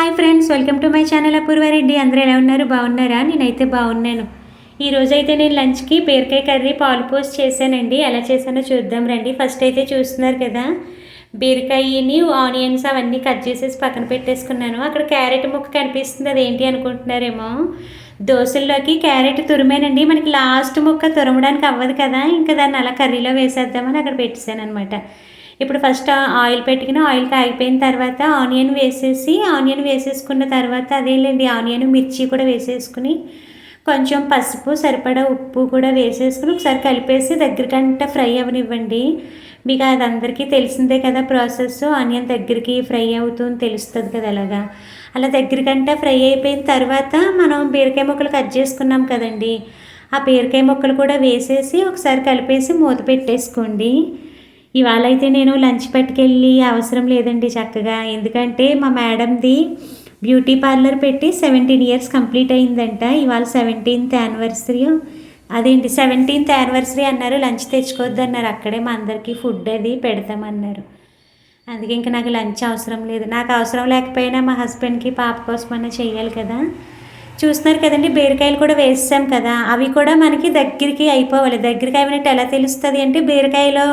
Hi friends welcome to my channel Apurva Reddy అందరూ ఎలా ఉన్నారు? బాగున్నారా? నేనైతే బాగున్నాను. ఈరోజు అయితే నేను లంచ్కి బీరకాయ కర్రీ పాలు చేశానండి. ఎలా చేశానో చూద్దాం రండి. ఫస్ట్ అయితే చూస్తున్నారు కదా బీరకాయని ఆనియన్స్ అవన్నీ కట్ చేసేసి పక్కన పెట్టేసుకున్నాను. అక్కడ క్యారెట్ ముక్క కనిపిస్తుంది అదేంటి అనుకుంటున్నారేమో? దోశల్లోకి క్యారెట్ తురిమేనండి. మనకి లాస్ట్ ముక్క తురమడానికి అవ్వదు కదా ఇంకా దాన్ని అలా కర్రీలో వేసేద్దామని అక్కడ పెట్టేశాను అనమాట ఇప్పుడు ఫస్ట్ ఆయిల్ పెట్టుకుని ఆయిల్ కాగిపోయిన తర్వాత ఆనియన్ వేసేసి ఆనియన్ వేసేసుకున్న తర్వాత అదేలేండి ఆనియన్ మిర్చి కూడా వేసేసుకుని కొంచెం పసుపు సరిపడా ఉప్పు కూడా వేసేసుకుని ఒకసారి కలిపేసి దగ్గరకంట ఫ్రై అవనివ్వండి. మీకు అది అందరికీ తెలిసిందే కదా ప్రాసెస్. ఆనియన్ దగ్గరికి ఫ్రై అవుతుంది తెలుస్తుంది కదా అలాగా. అలా దగ్గరికంటే ఫ్రై అయిపోయిన తర్వాత మనం బీరకాయ ముక్కలు కట్ చేసుకున్నాం కదండి. ఆ బీరకాయ ముక్కలు కూడా వేసేసి ఒకసారి కలిపేసి మూత పెట్టేసుకోండి. ఇవాళ అయితే నేను లంచ్ పట్టుకెళ్ళి అవసరం లేదండి చక్కగా. ఎందుకంటే మా మేడంది బ్యూటీ పార్లర్ పెట్టి సెవెంటీన్ ఇయర్స్ కంప్లీట్ అయిందంట. ఇవాళ సెవెంటీన్త్ యానివర్సరీ. అదేంటి సెవెంటీన్త్ యానివర్సరీ అన్నారు. లంచ్ తెచ్చుకోవద్దు అన్నారు అక్కడే మా అందరికీ ఫుడ్ అది పెడతామన్నారు. అందుకే ఇంకా నాకు లంచ్ అవసరం లేదు. నాకు అవసరం లేకపోయినా మా హస్బెండ్కి పాప కోసమన్నా చేయాలి కదా. చూస్తున్నారు కదండి బీరకాయలు కూడా వేసాం కదా. అవి కూడా మనకి దగ్గరికి అయిపోవాలి. దగ్గరికి అయినట్టు ఎలా తెలుస్తుంది అంటే బీరకాయలో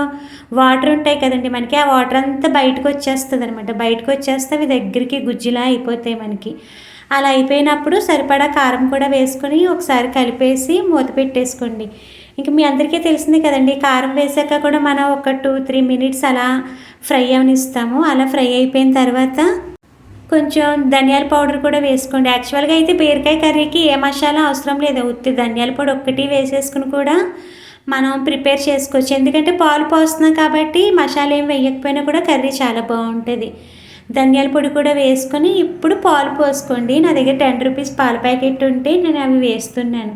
వాటర్ ఉంటాయి కదండి మనకి ఆ వాటర్ అంతా బయటకు వచ్చేస్తుంది అనమాట బయటకు వచ్చేస్తే అవి దగ్గరికి గుజ్జులా అయిపోతాయి మనకి. అలా అయిపోయినప్పుడు సరిపడా కారం కూడా వేసుకొని ఒకసారి కలిపేసి మూత పెట్టేసుకోండి. ఇంక మీ అందరికీ తెలిసింది కదండి కారం వేసాక కూడా మనం ఒక టూ త్రీ మినిట్స్ అలా ఫ్రై అవనిస్తాము. అలా ఫ్రై అయిపోయిన తర్వాత కొంచెం ధనియాల పౌడర్ కూడా వేసుకోండి. యాక్చువల్గా అయితే బీరకాయ కర్రీకి ఏ మసాలా అవసరం లేదు. ఉత్తి ధనియాల పొడి ఒక్కటి వేసేసుకుని కూడా మనం ప్రిపేర్ చేసుకోవచ్చు. ఎందుకంటే పాలు పోస్తున్నాం కాబట్టి మసాలా ఏం వేయకపోయినా కూడా కర్రీ చాలా బాగుంటుంది. ధనియాల పొడి కూడా వేసుకొని ఇప్పుడు పాలు పోసుకోండి. నా దగ్గర టెన్ రూపీస్ పాల ప్యాకెట్ ఉంటే నేను అవి వేస్తున్నాను.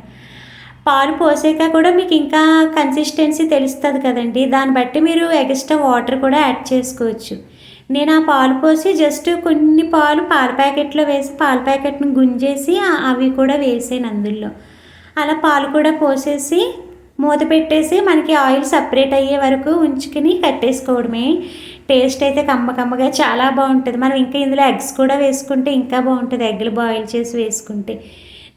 పాలు పోసాక కూడా మీకు ఇంకా కన్సిస్టెన్సీ తెలుస్తుంది కదండి. దాన్ని బట్టి మీరు ఎక్స్ట్రా వాటర్ కూడా యాడ్ చేసుకోవచ్చు. నేను ఆ పాలు పోసి జస్ట్ కొన్ని పాలు పాల ప్యాకెట్లో వేసి పాల ప్యాకెట్ని గుంజేసి అవి కూడా వేసాను అందులో. అలా పాలు కూడా పోసేసి మూత పెట్టేసి మనకి ఆయిల్ సపరేట్ అయ్యే వరకు ఉంచుకుని కట్టేసుకోవడమే. టేస్ట్ అయితే కమ్మ కమ్మగా చాలా బాగుంటుంది. మనం ఇంకా ఇందులో ఎగ్స్ కూడా వేసుకుంటే ఇంకా బాగుంటుంది ఎగ్లు బాయిల్ చేసి వేసుకుంటే.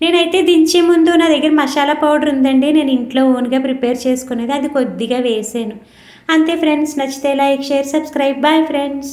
నేనైతే దించే ముందు నా దగ్గర మసాలా పౌడర్ ఉందండి. నేను ఇంట్లో ఓన్గా ప్రిపేర్ చేసుకునేది. అది కొద్దిగా వేసాను. అంతే ఫ్రెండ్స్ నచ్చితే like share subscribe. Bye friends.